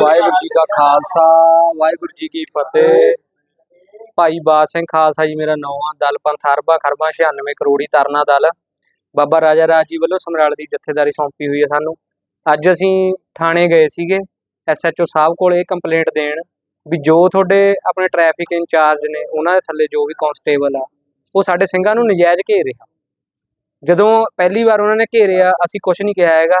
ਕਾ ਖਾਲਸਾ ਵਾਹਿਗੁਰੂ ਜੀ ਕੀ ਫਤਿਹ। ਭਾਈ ਬਾਦ ਸਿੰਘ ਖਾਲਸਾ ਜੀ ਮੇਰਾ ਨਾਮ ਆ ਦਲ ਪੰਥ ਅਰਬਾ ਖਰਬਾ 96 ਕਰੋੜੀ ਤਰਨਾ ਦਲ। ਬਾਬਾ ਰਾਜਾ ਰਾਜ ਜੀ ਵੱਲੋਂ ਸਮਰਾਲੇ ਦੀ ਜਥੇਦਾਰੀ ਸੌਂਪੀ ਹੋਈ ਹੈ ਸਾਨੂੰ। ਅੱਜ ਅਸੀਂ ਥਾਣੇ ਗਏ ਸੀਗੇ ਐਸਐਚਓ ਸਾਹਿਬ ਕੋਲ ਇਹ ਕੰਪਲੇਂਟ ਦੇਣ ਵੀ ਜੋ ਤੁਹਾਡੇ ਆਪਣੇ ਟ੍ਰੈਫਿਕ ਇੰਚਾਰਜ ਨੇ ਉਹਨਾਂ ਦੇ ਥੱਲੇ ਜੋ ਵੀ ਕਾਂਸਟੇਬਲ ਆ ਉਹ ਸਾਡੇ ਸਿੰਘਾਂ ਨੂੰ ਨਜਾਇਜ਼ ਘੇਰ ਰਿਹਾ ਜਦੋਂ ਪਹਿਲੀ ਵਾਰ ਉਹਨਾਂ ਨੇ ਘੇਰਿਆ ਅਸੀਂ ਕੁਝ ਨਹੀਂ ਕਿਹਾ ਹੈਗਾ।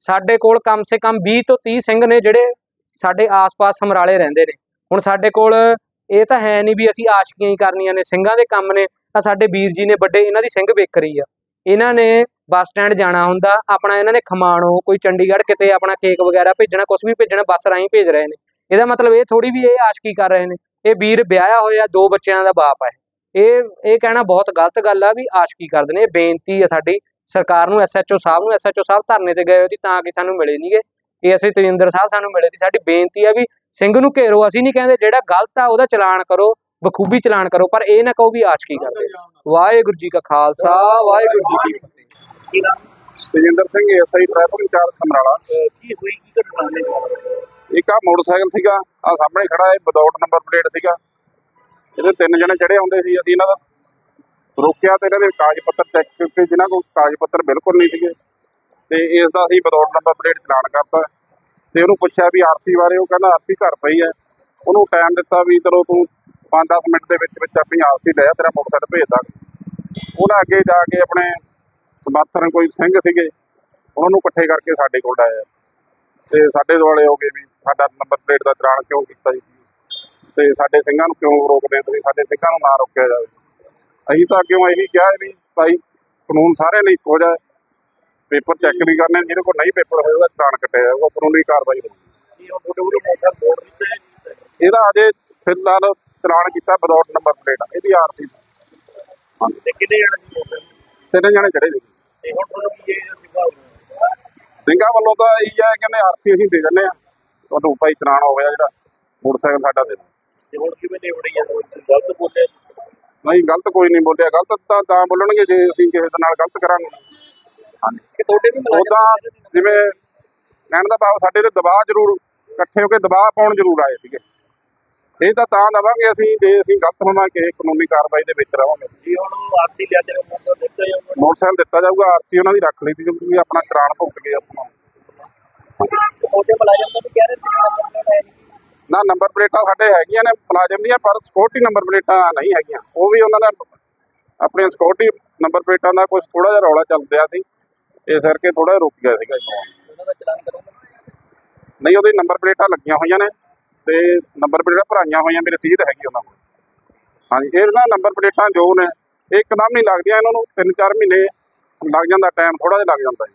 ਸਾਡੇ ਕੋਲ ਕਮ ਸੇ ਕਮ 20 ਤੋਂ 30 ਸਿੰਘ ਨੇ ਜਿਹੜੇ ਸਾਡੇ ਆਸ-ਪਾਸ ਸਮਰਾਲੇ ਰਹਿੰਦੇ ਨੇ। ਹੁਣ ਸਾਡੇ ਕੋਲ ਇਹ ਤਾਂ ਹੈ ਨਹੀਂ ਵੀ ਅਸੀਂ ਆਸ਼ਕੀਆਂ ਹੀ ਕਰਨੀਆਂ ਨੇ, ਸਿੰਘਾਂ ਦੇ ਕੰਮ ਨੇ ਆ ਸਾਡੇ ਵੀਰ ਜੀ ਨੇ ਵੱਡੇ ਇਹਨਾਂ ਦੀ ਸਿੰਘ ਵੇਕਰੀ ਆ। ਇਹਨਾਂ ਨੇ ਬੱਸ ਸਟੈਂਡ ਜਾਣਾ ਹੁੰਦਾ, ਆਪਣਾ ਇਹਨਾਂ ਨੇ ਖਮਾਣੋ, ਕੋਈ ਚੰਡੀਗੜ੍ਹ ਕਿਤੇ ਆਪਣਾ ਕੇਕ ਵਗੈਰਾ ਭੇਜਣਾ ਕੁਝ ਵੀ ਭੇਜਣਾ, ਬੱਸ ਰਾਹੀਂ ਭੇਜ ਰਹੇ ਨੇ। ਇਹਦਾ ਮਤਲਬ ਇਹ ਥੋੜੀ ਵੀ ਇਹ ਆਸ਼ਕੀ ਕਰ ਰਹੇ ਨੇ। ਇਹ ਵੀਰ ਵਿਆਹਿਆ ਹੋਇਆ, ਦੋ ਬੱਚਿਆਂ ਦਾ ਬਾਪ ਹੈ। ਇਹ ਇਹ ਕਹਿਣਾ ਬਹੁਤ ਗਲਤ ਗੱਲ ਆ ਵੀ ਆਸ਼ਕੀ ਕਰਦੇ ਨੇ, ਇਹ ਬੇਨਤੀ ਆ ਸਾਡੀ ਸਰਕਾਰ ਨੂੰ ਐਸਐਚਓ ਸਾਹਿਬ ਨੂੰ ਐਸਐਚਓ ਸਾਹਿਬ ਧਰਨੇ ਤੇ ਗਏ ਹੋਏ ਸੀ ਤਾਂ ਕਿ ਸਾਨੂੰ ਮਿਲੇ ਨਹੀਂਗੇ ਇਹ ਅਸੀਂ ਤਜਿੰਦਰ ਸਾਹਿਬ ਸਾਨੂੰ ਮਿਲੇ ਸੀ। ਸਾਡੀ ਬੇਨਤੀ ਹੈ ਵੀ ਸਿੰਘ ਨੂੰ ਘੇਰੋ ਅਸੀਂ ਨਹੀਂ ਕਹਿੰਦੇ ਜਿਹੜਾ ਗਲਤ ਆ ਉਹਦਾ ਚਲਾਨ ਕਰੋ ਬਖੂਬੀ ਚਲਾਨ ਕਰੋ ਪਰ ਇਹ ਨਾ ਕਹੋ ਵੀ ਆਸ਼ਕੀ ਕਰਦੇ। ਵਾਹਿਗੁਰੂ ਜੀ ਕਾ ਖਾਲਸਾ ਵਾਹਿਗੁਰੂ ਜੀ ਕੀ ਫਤਿਹ। Tejinder Singh SI traffic incharge Samrala. ਕੀ ਹੋਈ ਕੀ ਘਟਨਾ ਇੱਕ ਆ ਮੋਟਰਸਾਈਕਲ ਸੀਗਾ ਆ ਸਾਹਮਣੇ ਖੜਾ ਹੈ ਵਿਦਆਊਟ ਨੰਬਰ ਪਲੇਟ ਸੀਗਾ। ਇਹਦੇ ਤਿੰਨ ਜਣੇ ਚੜੇ ਆਉਂਦੇ ਸੀ ਅਸੀਂ ਇਹਨਾਂ ਦਾ ਰੋਕਿਆ ਤੇ ਇਹਨਾਂ ਦੇ ਕਾਗਜ਼ ਪੱਤਰ ਚੈੱਕ ਕੀਤੇ, ਜਿਨ੍ਹਾਂ ਕੋਲ ਕਾਗਜ਼ ਪੱਤਰ ਬਿਲਕੁਲ ਨਹੀਂ ਸੀਗੇ। ਤੇ ਇਸ ਦਾ ਅਸੀਂ ਬਤੌਰ ਨੰਬਰ ਪਲੇਟ ਚਲਾਨ ਕਰਤਾ। ਤੇ ਉਹਨੂੰ ਪੁੱਛਿਆ ਵੀ ਆਰਸੀ ਬਾਰੇ, ਉਹ ਕਹਿੰਦਾ ਆਰਸੀ ਘਰ ਪਈ ਹੈ। ਉਹਨੂੰ ਟਾਈਮ ਦਿੱਤਾ ਵੀ ਚਲੋ ਤੂੰ 5-10 ਮਿੰਟ ਦੇ ਵਿੱਚ ਵਿੱਚ ਆਪਣੀ ਆਰਸੀ ਲੈ ਆ, ਤੇਰਾ ਮੋਟਰਸਾਈਕਲ ਭੇਜ ਦਾਂਗੇ। ਉਹਨਾਂ ਅੱਗੇ ਜਾ ਕੇ ਆਪਣੇ ਸਮਰਥਨ ਕੋਈ ਸਿੰਘ ਸੀਗੇ, ਉਹਨਾਂ ਨੂੰ ਇਕੱਠੇ ਕਰਕੇ ਸਾਡੇ ਕੋਲ ਆਇਆ। ਤੇ ਸਾਡੇ ਦੁਆਲੇ ਹੋ ਗਏ ਵੀ ਸਾਡਾ ਨੰਬਰ ਪਲੇਟ ਦਾ ਚਲਾਨ ਕਿਉਂ ਕੀਤਾ ਜੀ? ਤੇ ਸਾਡੇ ਸਿੰਘਾਂ ਨੂੰ ਕਿਉਂ ਰੋਕਦੇ ਤੁਸੀਂ? ਸਾਡੇ ਸਿੰਘਾਂ ਨੂੰ ਨਾ ਰੋਕਿਆ ਜਾਵੇ। ਅਸੀਂ ਤਾਂ ਕਿਉਂ ਇਹੀ ਕਿਹਾ ਵੀ ਭਾਈ ਕਾਨੂੰਨ ਸਾਰਿਆਂ ਲਈ ਇੱਕੋ ਜਿਹਾ। ਪੇਪਰ ਚੈੱਕ ਵੀ ਕਰਨੇ ਜਿਹਦੇ ਕੋਲ ਨਹੀਂ ਪੇਪਰ ਹੋਏ ਉਹਦਾ ਚਲਾਨ ਕੱਟਿਆ ਜਾਊਗਾ ਕਾਨੂੰਨੀ ਕਾਰਵਾਈ ਹੋਊਗੀ। ਇਹਦਾ ਅਜੇ ਫਿਲਹਾਲ ਚਲਾਨ ਕੀਤਾ ਵਿਦਆਊਟ ਨੰਬਰ ਪਲੇਟ ਇਹਦੀ ਆਰਸੀ ਤੇ ਕਿੰਨੇ ਜਣੇ ਸੀ ਮੋਟਰ ਤਿੰਨ ਜਣੇ ਚੜੇ ਸੀ। ਤੇ ਹੁਣ ਤੁਹਾਨੂੰ ਕੀ ਇਹ ਸਿਖਾ ਸਿੰਘਾਂ ਵੱਲੋਂ ਤਾਂ ਇਹੀ ਹੈ ਕਹਿੰਦੇ ਆਰਸੀ ਅਸੀਂ ਦੇ ਦਿੰਦੇ ਆ। ਤੁਹਾਨੂੰ ਭਾਈ ਚਲਾਨ ਹੋ ਗਿਆ ਜਿਹੜਾ ਮੋਟਰਸਾਈਕਲ ਸਾਡਾ ਦੇ। ਤੇ ਹੁਣ ਕਿਵੇਂ ਨੇ ਉੜੀ ਜਾਂਦੇ ਗਲਤ ਬੋਲੇ ਨਹੀਂ ਗਲਤ ਕੋਈ ਨਹੀਂ ਬੋਲਿਆ। ਗਲਤ ਤਾਂ ਤਾਂ ਬੋਲਣਗੇ ਜੇ ਅਸੀਂ ਕਿਸੇ ਦੇ ਨਾਲ ਗਲਤ ਕਰਾਂਗੇ। ਹਾਂਜੀ। ਕਿ ਤੁਹਾਡੇ ਵੀ ਉਦਾਂ ਜਿਵੇਂ ਕਹਿਣ ਦਾ ਭਾਵ ਸਾਡੇ ਤੇ ਦਬਾਅ ਜ਼ਰੂਰ ਇਕੱਠੇ ਹੋ ਕੇ ਦਬਾਅ ਪਾਉਣ ਜ਼ਰੂਰ ਆਏ ਸੀਗੇ। ਇਹ ਤਾਂ ਤਾਂ ਦਵਾਂਗੇ ਅਸੀਂ ਜੇ ਅਸੀਂ ਗਲਤ ਹੋਵਾਂਗੇ ਕਾਨੂੰਨੀ ਕਾਰਵਾਈ ਦੇ ਵਿੱਚ ਰਵਾਂਗੇ। ਜੀ ਹੁਣ ਆਰਸੀ ਲਿਆ ਕੇ ਮੋਟਰ ਦਿੱਤਾ ਜਾਂ ਮੋਟਰਸਾਈਕਲ ਦਿੱਤਾ ਜਾਊਗਾ ਆਰਸੀ ਉਹਨਾਂ ਦੀ ਰੱਖ ਲਈ ਸੀ ਕਿਉਂਕਿ ਆਪਣਾ ਚਲਾਨ ਭੁਗਤ ਗਏ ਆਪਣਾ ਤੁਹਾਡੇ ਮੁਲਾਜ਼ਮ ਤਾਂ ਵੀ ਕਹਿ ਰਹੇ ਸੀ ਨਾ ਨੰਬਰ ਪਲੇਟਾਂ ਸਾਡੇ ਹੈਗੀਆਂ ਨੇ ਮੁਲਾਜ਼ਮ ਦੀਆਂ ਪਰ ਸਿਕਿਉਰਿਟੀ ਨੰਬਰ ਪਲੇਟਾਂ ਨਹੀਂ ਹੈਗੀਆਂ। ਉਹ ਵੀ ਉਹਨਾਂ ਨੇ ਆਪਣੀਆਂ ਸਿਕਿਉਰਿਟੀ ਨੰਬਰ ਪਲੇਟਾਂ ਦਾ ਕੁਝ ਥੋੜਾ ਜਿਹਾ ਰੌਲਾ ਚੱਲ ਰਿਹਾ ਸੀ। ਇਸ ਕਰਕੇ ਥੋੜਾ ਰੁਕ ਗਿਆ ਸੀਗਾ ਜੀ। ਉਹਨਾਂ ਦਾ ਚਲਾਨ ਕਰੋਗੇ ਨਹੀਂ ਉਹਦੇ ਨੰਬਰ ਪਲੇਟਾਂ ਲੱਗੀਆਂ ਹੋਈਆਂ ਨੇ ਤੇ ਨੰਬਰ ਪਲੇਟਾਂ ਭਰਾਈਆਂ ਹੋਈਆਂ ਮੇਰੀ ਰਸੀਦ ਹੈਗੀ ਉਹਨਾਂ ਕੋਲ। ਹਾਂਜੀ ਇਹ ਨਾ ਨੰਬਰ ਪਲੇਟਾਂ ਜੋ ਨੇ ਇਹ ਇੱਕਦਮ ਨਹੀਂ ਲੱਗਦੀਆਂ ਇਹਨਾਂ ਨੂੰ 3-4 ਮਹੀਨੇ ਲੱਗ ਜਾਂਦਾ ਟਾਈਮ ਥੋੜਾ ਜਿਹਾ ਲੱਗ ਜਾਂਦਾ ਜੀ।